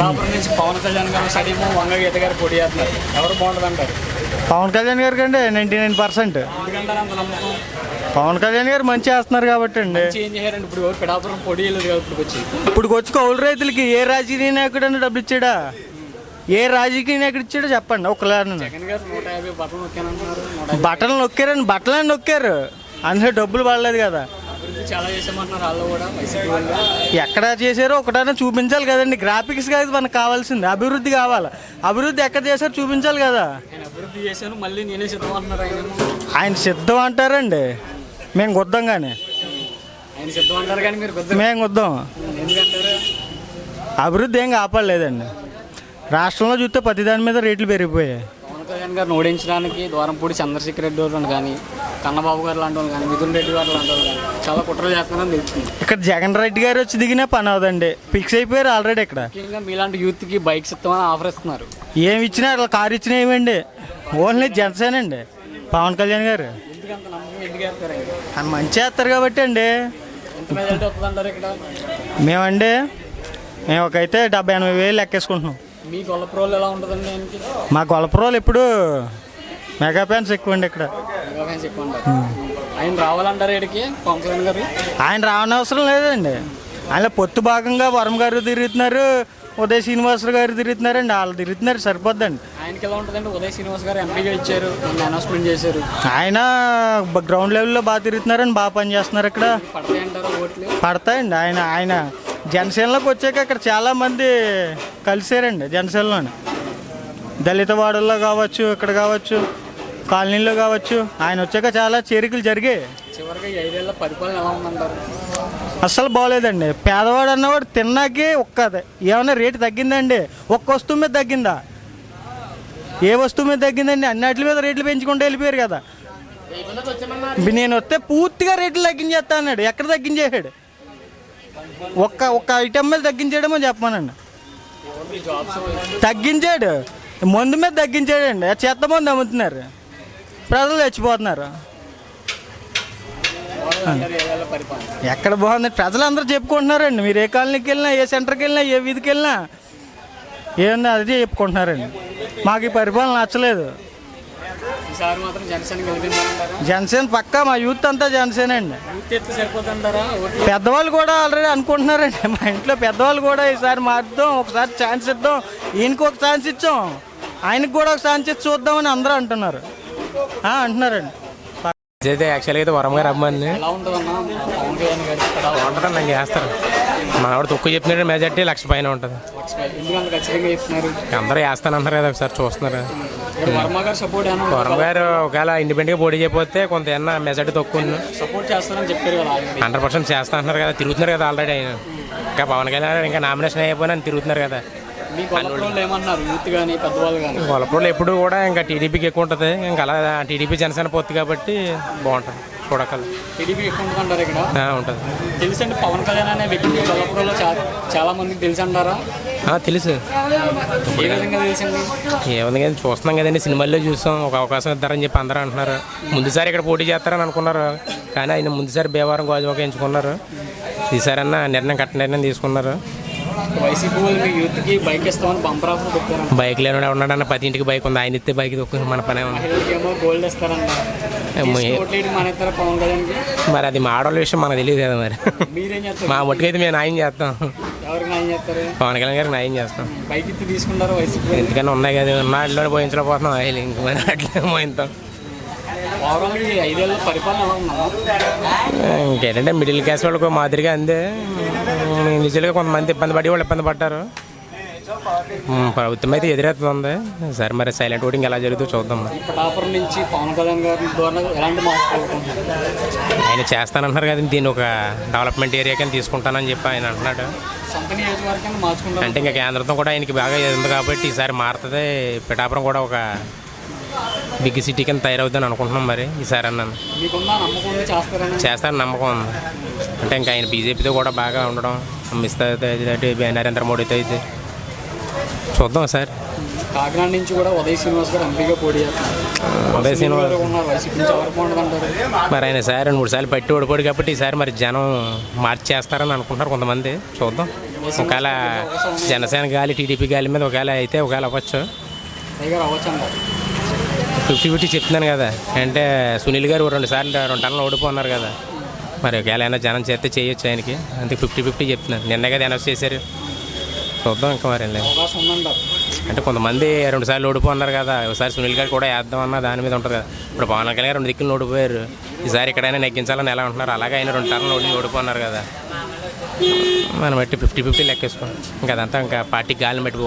పిఠాపురం నుంచి పవన్ కళ్యాణ్ గారు సడేమో వంగ గీత గారు పొడి చేస్తున్నారు. ఎవరు బాగుంటుంది అంటారు పవన్ కళ్యాణ్ గారికి అండి నైంటీ నైన్ పర్సెంట్. ఎందుకంటారు అంత నమ్మకం? పవన్ కళ్యాణ్ గారు మంచి చేస్తున్నారు కాబట్టి అండి. చేంజ్ చేయారండి? ఇప్పుడు ఎవరు పిఠాపురం పొడి వెళ్ళదు కదా ఇప్పుడు వచ్చి. ఇప్పుడు వచ్చి కౌలు రైతులకి ఏ రాజకీయ నాయకుడన్నా డబ్బులు ఇచ్చాడా? ఏ రాజకీయ నాయకుడు ఇచ్చాడో చెప్పండి యాభై బట్టలు బట్టలు నొక్కారండి బట్టలని నొక్కారు. అందులో డబ్బులు పడలేదు కదా. అభివృద్ధి చాలా చేసామంటున్నారు వాళ్ళు కూడా వైసీపీ వాళ్ళు. ఎక్కడ చేశారో ఒకటైనా చూపించాలి కదండి. గ్రాఫిక్స్ కాదు మనకు కావాల్సింది. అభివృద్ధి కావాలి? అభివృద్ధి ఎక్కడ చేశారో చూపించాలి కదా. నేను అభివృద్ధి చేశాను మళ్ళీ నేనే సిద్ధం అంటున్నారు ఆయన. ఆయన సిద్ధం అంటారండి. మేము గుద్దాం కానీ ఆయన సిద్ధం అంటారు కానీ మీరు కొద్దిగా మేము గుద్దాం ఎందుకంటారు? అభివృద్ధి ఏం కాపాడలేదండి. రాష్ట్రంలో చూస్తే ప్రతి దాని మీద రేట్లు పెరిగిపోయాయి. కళ్యాణ్ గారిని ఓడించడానికి ద్వారంపూడి చంద్రశేఖర్ రెడ్డి వాళ్ళు కానీ కన్నబాబు గారు లాంటి వాళ్ళు కానీ మిథున్ రెడ్డి గారు లాంటి వాళ్ళు కానీ చాలా కుట్రలు చేస్తున్నారని తెలుస్తుంది. ఇక్కడ జగన్ రెడ్డి గారు వచ్చి దిగినా పని అవదండి ఫిక్స్ అయిపోయారు ఆల్రెడీ ఇక్కడ. ముఖ్యంగా మీలాంటి యూత్కి బైక్స్ ఇస్తామని ఆఫర్ ఇస్తున్నారు. ఏమి ఇచ్చినా అట్లా కారు ఇచ్చినా ఏమండి? ఓన్లీ జనసేన అండి పవన్ కళ్యాణ్ గారు. మంచి చేస్తారు కాబట్టి అండి. మేమండి మేము ఒకైతే డెబ్బై ఎనభై వేలు లెక్కేసుకుంటున్నాం. మీ గొల్ల ప్రోలు ఎలా ఉంటుందండి ఆయనకి? మా గొలపరోలు ఎప్పుడు మెగా ఫ్యాన్స్ ఎక్కువ అండి ఇక్కడ. మెగా ఫ్యాన్స్ ఎక్కువ ఉంటారు ఆయన రావాలంటారు ఇక్కడికి పవన్ కళ్యాణ్ గారు? ఆయన రావనవసరం లేదండి. ఆయన పొత్తు భాగంగా వరం గారు తిరుగుతున్నారు ఉదయ్ శ్రీనివాసరావు గారు తిరుగుతున్నారండి. వాళ్ళు తిరుగుతున్నారు సరిపోద్దండి. ఆయనకి ఎలా ఉంటుందంటే ఉదయ్ శ్రీనివాస్ గారు ఎంపీగా ఇచ్చారు మొన్న అనౌన్స్మెంట్ చేశారు. ఆయన గ్రౌండ్ లెవెల్లో బాగా తిరుగుతున్నారండి బాగా పనిచేస్తున్నారు ఇక్కడ. పడతాయి అంటారు ఓట్లు? పడతాయండి. ఆయన ఆయన జనసేనలోకి వచ్చాక ఇక్కడ చాలామంది కలిసారండి జనసేనలోని. దళిత వాడల్లో కావచ్చు ఇక్కడ కావచ్చు కాలనీలో కావచ్చు. ఆయన వచ్చాక చాలా చేరికలు జరిగాయి. అస్సలు బాగోలేదండి. పేదవాడు అన్నవాడు తిన్నాకే ఒక్కదే ఏమైనా రేటు తగ్గిందండి? ఒక్క వస్తువు మీద తగ్గిందా? ఏ వస్తువు మీద తగ్గిందండి? అన్నిటి మీద రేట్లు పెంచుకుంటూ వెళ్ళిపోయారు కదా. నేను వస్తే పూర్తిగా రేట్లు తగ్గించేస్తా అన్నాడు. ఎక్కడ తగ్గించేసాడు ఒక్క ఒక్క ఐటెం మీద తగ్గించేయడమో చెప్పమానండి. తగ్గించాడు. మందు మీద తగ్గించాడండి ఆ చెత్త మందు అమ్ముతున్నారు. ప్రజలు చచ్చిపోతున్నారు. ఎక్కడ బాగుంది? ప్రజలందరూ చెప్పుకుంటున్నారండి. మీరు ఏ కాలనీకి వెళ్ళినా ఏ సెంటర్కి వెళ్ళినా ఏ వీధికి వెళ్ళినా ఏమన్నా అదే చెప్పుకుంటున్నారండి. మాకు ఈ పరిపాలన నచ్చలేదు. ఈసారి మాత్రం జనసేన గెలిపించారంటారా జనసేన పక్కా మా యూత్ అంతా జనసేన అండి. యూత్ ఎత్తు సరిపోతుంటారా ఓట్లు పెద్దవాళ్ళు కూడా ఆల్రెడీ అనుకుంటున్నారండి. మా ఇంట్లో పెద్దవాళ్ళు కూడా ఈసారి మారుద్దాం ఒకసారి ఛాన్స్ ఇద్దాం. ఈయనకి ఒక ఛాన్స్ ఇచ్చాం. ఆయనకి కూడా ఒక ఛాన్స్ ఇచ్చి చూద్దామని అందరూ అంటున్నారు. ఆ, అంటున్నారండి. అయితే యాక్చువల్గా అయితే వరం గారు అమ్మాయిని ఎలా ఉంటుందన్నా? పవన్ కళ్యాణ్ గారి ఇక్కడ బాగుంటుంది నాకు చేస్తారు మనవాడు తక్కువ చెప్పినట్టు మెజార్టీ లక్ష పైన ఉంటుంది. ఖచ్చితంగా చెప్తున్నారు? అందరూ వేస్తానంటారు కదా ఒకసారి చూస్తున్నారు వర్మ గారు ఒకవేళ ఇండిపెండెంట్గా పోటీ చేయకపోతే కొంత ఏమన్నా మెజార్టీ తక్కువ సపోర్ట్ చేస్తారని చెప్పారు కదా హండ్రెడ్ పర్సెంట్ చేస్తా అంటున్నారు కదా తిరుగుతున్నారు కదా ఆల్రెడీ ఆయన. ఇంకా పవన్ కళ్యాణ్ ఇంకా నామినేషన్ అయిపోయినా తిరుగుతున్నారు కదా. గొల్లపూడిలో ఎప్పుడు కూడా ఇంకా టీడీపీకి ఎక్కువ ఉంటుంది. ఇంకా అలా టీడీపీ జనసేన పొత్తు కాబట్టి బాగుంటుంది. చూడకల్ టీడీపీ ఎక్కువ ఉంటుందంటారు ఇక్కడ? ఉంటుంది. తెలుసండి పవన్ కళ్యాణ్ అనే వ్యక్తి చాలా మందికి తెలుసు అంటారా తెలుసు. ఏ విధంగా తెలుసండి? ఏముంది కానీ చూస్తున్నాం కదండి సినిమాల్లో చూసాం ఒక అవకాశం ఇద్దారని చెప్పి అందరూ అంటున్నారు. ముందుసారి ఇక్కడ పోటీ చేస్తారని అనుకున్నారు. కానీ ఆయన ముందుసారి భీమవరం గోజువాక ఎంచుకున్నారు. ఈసారి అన్న నిర్ణయం కట్ట నిర్ణయం తీసుకున్నారు. వైసీపీ వాళ్ళు మీ యూత్కి బైక్ ఇస్తామని బంపర్ ఆఫర్ పెట్టారు బైక్ లేని ఉన్నాడన్న పది ఇంటికి బైక్ ఉంది. ఆయన ఇస్తే బైక్ దొక్కు మన పనే ఉంది. ఏమో గోల్డ్ పవన్ కళ్యాణ్కి మరి అది మా ఆడవాళ్ళ విషయం మనకు తెలియదు కదా మరి. మీరేం చేస్తారు? మా మట్టుకైతే మేము న్యాయం చేస్తాం. ఎవరికి న్యాయం చేస్తారు? పవన్ కళ్యాణ్ గారికి న్యాయం చేస్తాం. బైక్ ఇచ్చి తీసుకుంటారు వైసీపీ వాళ్ళు. ఎందుకని ఉన్నాయి కదా ఉన్న వాటిలో పోయించలేకపోతున్నాం. ఇంక మరి అట్లే పోయింతాం ఓవరాల్ ఈ ఐదేళ్ళ పరిపాలన ఎలా ఉందమ్మా ఇంకేంటంటే మిడిల్ క్లాస్ వాళ్ళకు మాదిరిగా అందే. నిజంగా కొంతమంది ఇబ్బంది పడి వాళ్ళు ఇబ్బంది పడ్డారు. ప్రభుత్వం అయితే ఎదురెత్తుంది. సరే మరి సైలెంట్ ఓటింగ్ ఎలా జరుగుతుందో చూద్దాం నుంచి పవన్ కళ్యాణ్ గారి ద్వారా ఎలాంటి? ఆయన చేస్తానంటున్నారు కదా దీన్ని ఒక డెవలప్మెంట్ ఏరియా కింద తీసుకుంటానని చెప్పి ఆయన అంటున్నాడు. అంటే ఇంకా కేంద్రంతో కూడా ఆయనకి బాగా ఉంది కాబట్టి ఈసారి మారుతుంది. పిఠాపురం కూడా ఒక బిగ్ సిటీ కింద తయారవుతుందని అనుకుంటున్నాం మరి ఈసారి అన్నాను. చేస్తారని. నమ్మకం ఉంది. అంటే ఇంకా ఆయన బీజేపీతో కూడా బాగా ఉండడం మిస్తా నరేంద్ర మోడీతో అయితే చూద్దాం సార్. కాకినాడ నుంచి కూడా ఉదయ్ శ్రీనివాస్ గారు ఎంపీగా పోటీ ఉదయ్ శ్రీనివాస్ మరి ఆయన సార్ రెండు మూడు సార్లు పట్టి ఓడిపోడు కాబట్టి ఈసారి మరి జనం మార్చి చేస్తారని అనుకుంటున్నారు కొంతమంది. చూద్దాం. ఒకవేళ జనసేన గాలి టీడీపీ గాలి మీద ఒకవేళ అయితే ఒకవేళ అవ్వచ్చు. ఫిఫ్టీ ఫిఫ్టీ చెప్తున్నాను కదా. అంటే సునీల్ గారు రెండు సార్లు రెండు టన్నులు ఓడిపోన్నారు కదా. మరి ఒకవేళ అయినా జనం చేస్తే చేయొచ్చు ఆయనకి. అందుకే ఫిఫ్టీ ఫిఫ్టీ చెప్తున్నాను. నిన్న కదా అనౌన్స్ చేశారు. చూద్దాం ఇంకా మరి అంటే కొంతమంది రెండు సార్లు ఓడిపోన్నారు కదా. ఒకసారి సునీల్ గారు కూడా వేద్దాం అన్న దాని మీద ఉంటుంది కదా. ఇప్పుడు పవన్ కళ్యాణ్ గారు రెండు దిక్కులు ఓడిపోయారు. ఈసారి ఎక్కడైనా నెగ్గించాలని ఎలా ఉంటున్నారు? అలాగే ఆయన రెండు టర్న్లు ఓడి ఓడిపోన్నారు కదా. మనం బట్టి ఫిఫ్టీ ఫిఫ్టీ లెక్కేసుకోండి ఇంకా అదంతా ఇంకా పార్టీ గాలిని బట్టి